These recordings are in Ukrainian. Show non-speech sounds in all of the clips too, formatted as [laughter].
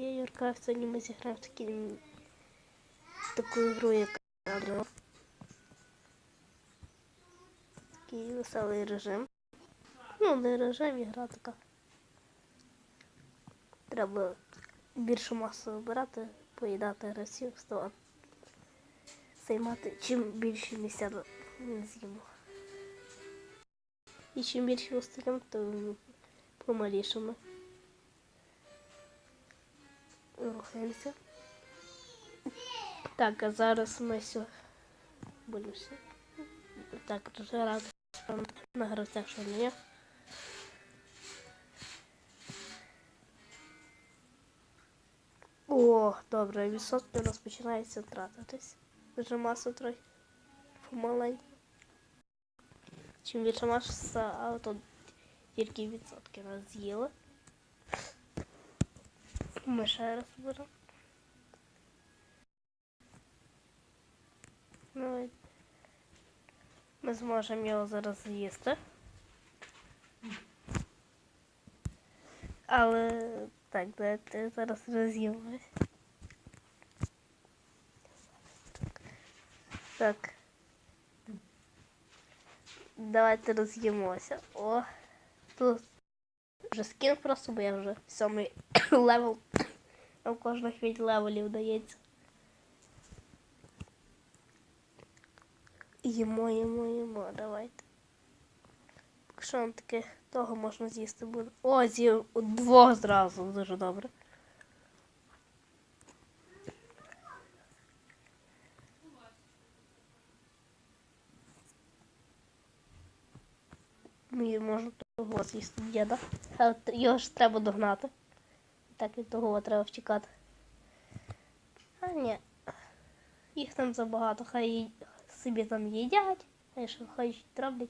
Я Юрка, сьогодні ми зіграємо в такі, в таку ігру, як Адро. Такий веселий режим. Ну, не режим, ігра така. Треба більшу масу вибирати, поїдати гравців, ставати. Займати чим більше місця з'їмо. І чим більше остаємо, то помаліше ми рухаємося. Так, а зараз ми все будемо все. Так, розгорати на гравцях, що не. О, добре, відсотки у нас починається тратитись. Вже маса трохи помаленьку. Чим більше маса, а то тільки відсотки нас з'їли. Ми ще раз беремо. Ну, ми зможемо його зараз з'їсти. Але так, давайте зараз роз'їмось. Так. Давайте роз'їмося. О, тут вже скін просто, бо я вже сьомий [coughs] левел. Там кожних 5 левелів дається. Їмо, їмо, їмо, давайте. Якщо вам таке того можна з'їсти буде. О, з'їв двох зразу, дуже добре. Мені можна того діда. Але його ж треба догнати. Так від того треба втікати. А ні. Їх там забагато, хай собі там їдять, хай що хочуть роблять.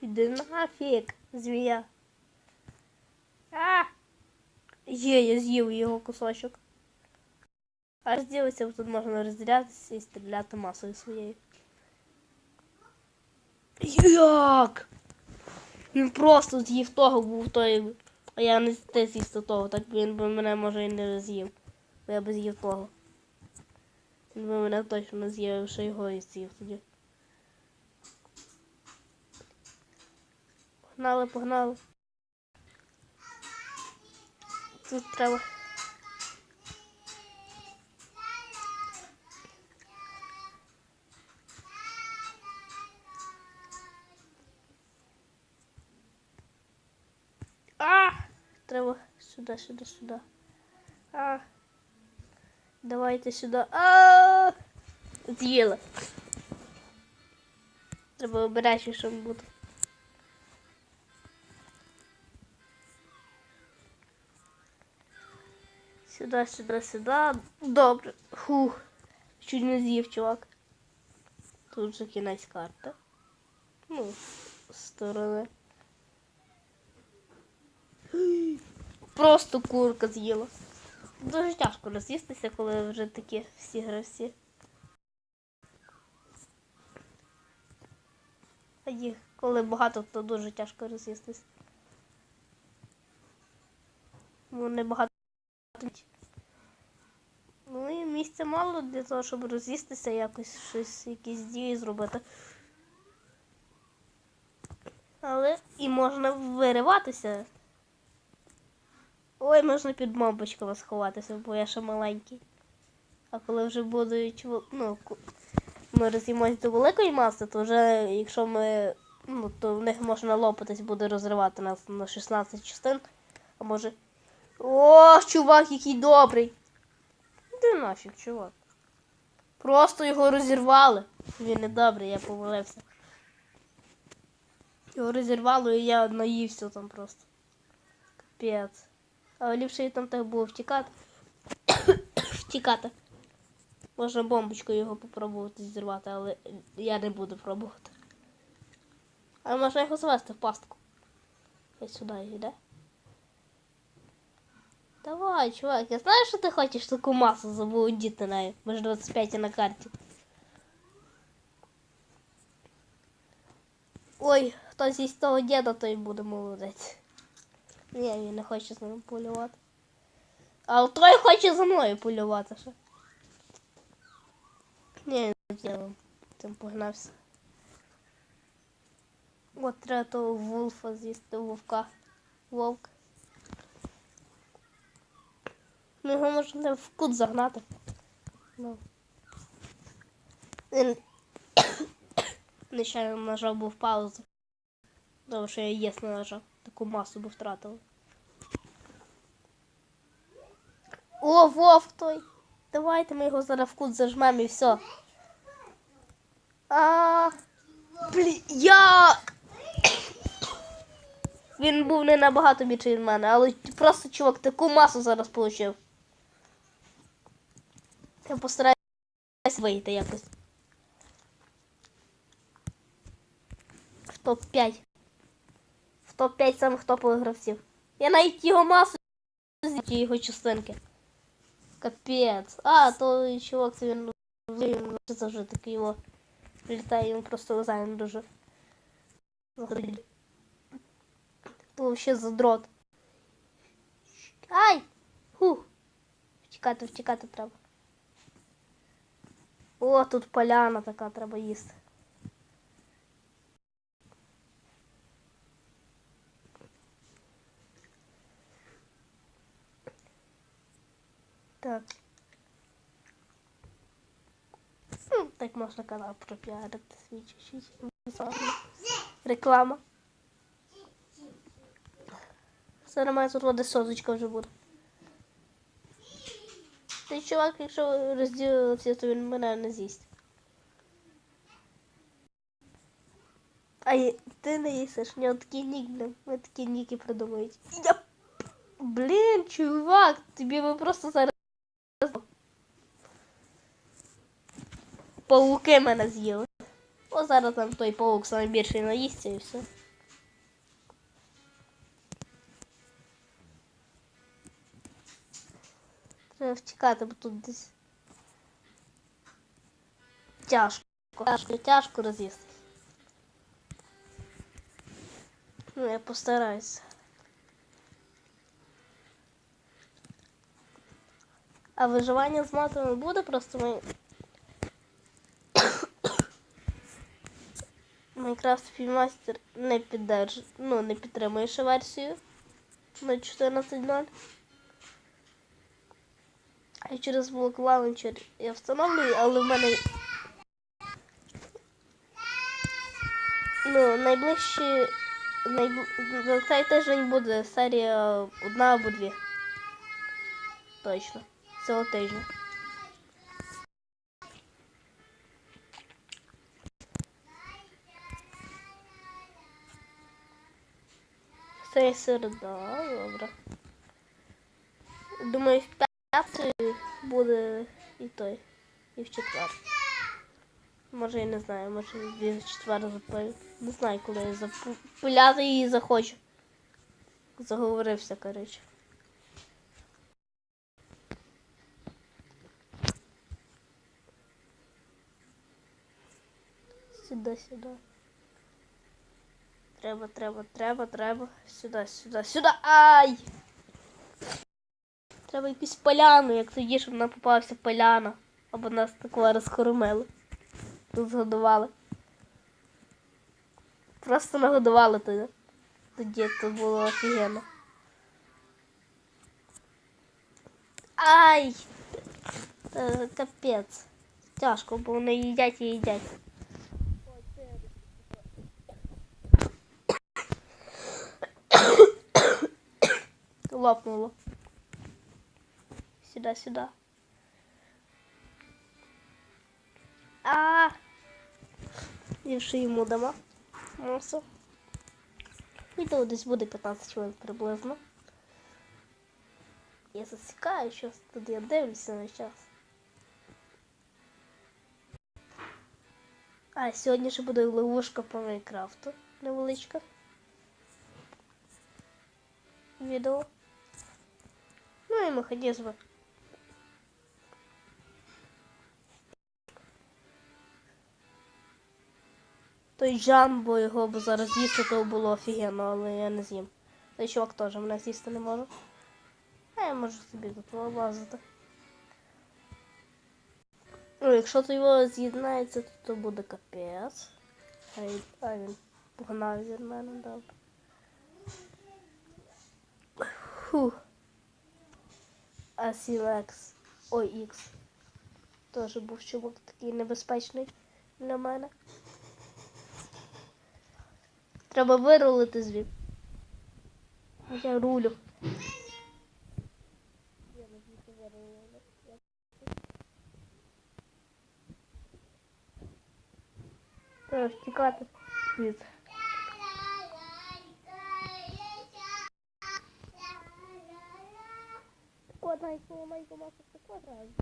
Іди нафіг, звія. А! Є, я з'їв його кусочок. А розділитися тут можна розділятися і стріляти масою своєю. Як? Він просто з'їв того, був той. А я не те з'їсти того, так він би мене може і не з'їв. Бо я би з'їв того. Він би мене точно не з'їв, ще його і з'їв тоді. Погнали, погнали. Тут треба. Треба сюди, сюди, сюди. А! Давайте сюди. А! З'їли. Треба обережніше бути. Сюди, сюди, сюди. Добре. Фух. Чуть не з'їв, чувак. Тут же кінець карти. Ну, сторони. Просто курка з'їла. Дуже тяжко роз'їстися, коли вже такі всі гравці. А їх, коли багато, то дуже тяжко роз'їстися. Не багато. Ну і місця мало для того, щоб роз'їстися, якось щось, якісь дії зробити. Але і можна вириватися. Ой, можна під бомбочками сховатися, бо я ще маленький. А коли вже будуть, ну, ми роз'їмось до великої маси, то вже якщо ми, ну, то в них можна лопатись, буде розривати нас на 16 частин. А може. О, чувак, який добрий. Де нафіг, чувак? Просто його розірвали. Він не добрий, я помилився. Його розірвало і я наївся там просто. Капець. А ліпше там так було втікати. [coughs] втікати. Можна бомбочкою його попробувати зірвати, але я не буду пробувати. А можна його завести в пастку. Ось сюди йде. Давай, чувак, я знаю, що ти хочеш таку масу заволодіти нею. Ми ж 25 на карті. Ой, хто з'їсть того діда, той буде молодець. Ні, він не хоче з ним полювати. А той хоче за мною полювати ще. Не ділом. Тим погнався. От треба того вулфа з'їсти вовка. Вовк. Ну його можна в кут загнати. Ну. Він [coughs] нечайно нажав був паузу. Тому що я єс не нажав. Таку масу би втратив. О, вовк той! Давайте ми його зараз в кут зажмемо і все. А, блін, я. Він був не набагато більший від мене, але просто чувак таку масу зараз отримав. Я постараюсь вийти якось. В топ-5. В топ-5 самих топових гравців. Я навіть його масу з'їв, ті його частинки. Капець. А, то чувак це він він завжди такий його прилітає, йому просто глаза не дуже. заходить. То вообще задрот. Ай! Ху! Втікати, втікати треба. О, тут поляна така треба їсти. Так. Ну, так можна канал пропіарити свій чуть-чуть. Реклама. Все нормально, тут води созочка вже буде. Цей чувак, якщо розділився, то він мене не з'їсть. А є- ти не їсиш, у нього такий нік, блін. Ми такі ніки придумають. Я... Блін, чувак, тобі би просто зараз. Пауки мене з'їли. О, зараз там той паук найбільший наїсться і все. Треба втікати, бо тут десь. Тяжко. Тяжко, тяжко роз'їсти. Ну, я постараюся. А виживання з матами буде просто ми. Майнкрафт Співмастер не піддерж... ну, не підтримує ще версію на 14.0. А через блок лаунчер я встановлюю, але в мене. Ну, найближчі. Найбл... За цей тиждень буде серія одна або дві. Точно. Цього тижня. Це середа, добре. Думаю, в п'ятницю буде і той, і в четвер. Може, я не знаю, може в четвер запою. Не знаю, коли я запуляти її захочу. Заговорився, коротше. Сюди, сюди. Треба, треба, треба, треба. Сюди, сюди, сюди. Ай! Треба якусь поляну, як тоді, щоб нам попалася поляна. Або нас такого розхоромили. Тут згодували. Просто нагодували тоді. Тоді це було офігенно. Ай! Це капець. Тяжко, бо вони їдять і їдять. Лопнуло. Сюда, сюда. А, -а, -а. Більше йому дамо. Мусу. Відео десь буде 15 хвилин приблизно. Я засікаю щось тут, я дивлюся на час. А, сьогодні ще буде ловушка по Майнкрафту невеличка. Відео. І механізми. Той джамбо його б зараз з'їсти, то було офігенно, але я не з'їм. Той чувак теж мене з'їсти не може. А я можу собі тут лазити. Ну, якщо то його з'єднається, то, то буде капець. А а він погнав від мене, добре. Фух. А Сілекс ОХ. Теж був чувак такий небезпечний для мене. Треба вирулити звідти. Я рулю. Треба втікати звідси. Одна помаленьку.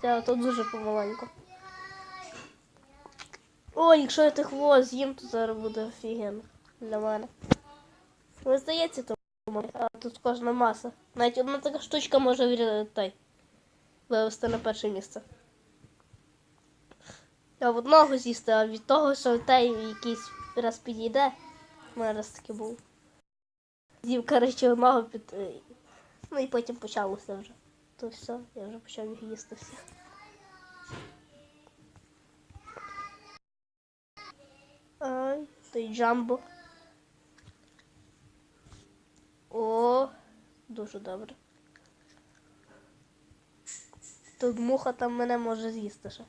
Це тут дуже помаленьку. Ой, якщо я тих воз з'їм, то зараз буде офігенно для мене. Ви здається, то а тут кожна маса. Навіть одна така штучка може той, вивести на перше місце. Я в одного з'їсти, а від того, що той якийсь раз підійде, у мене раз таки був. З'їв, коротше, одного під. е, Ну і потім почалося вже. То все, я вже почав їх їсти всіх. Ай, той джамбо. О, дуже добре. Тут муха там мене може з'їсти ще.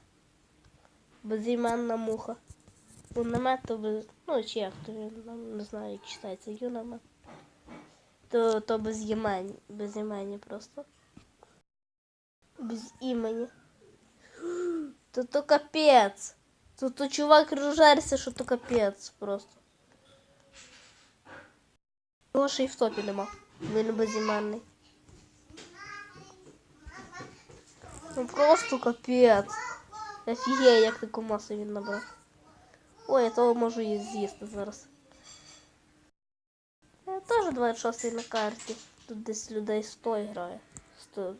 Безіменна муха. Ну, намет то без. Ну, чи як то він не знаю, як читається юнамет. То, то без імені. Без імені просто. Без імені. То то капець. То то чувак розжарся, що то капець просто. Його ще в топі нема. Він безіменний. Ну просто капець. Офігеє, як таку масу він набрав. Ой, я того можу і зараз. Я теж 26 на карті. Тут десь людей 100 грає. 100,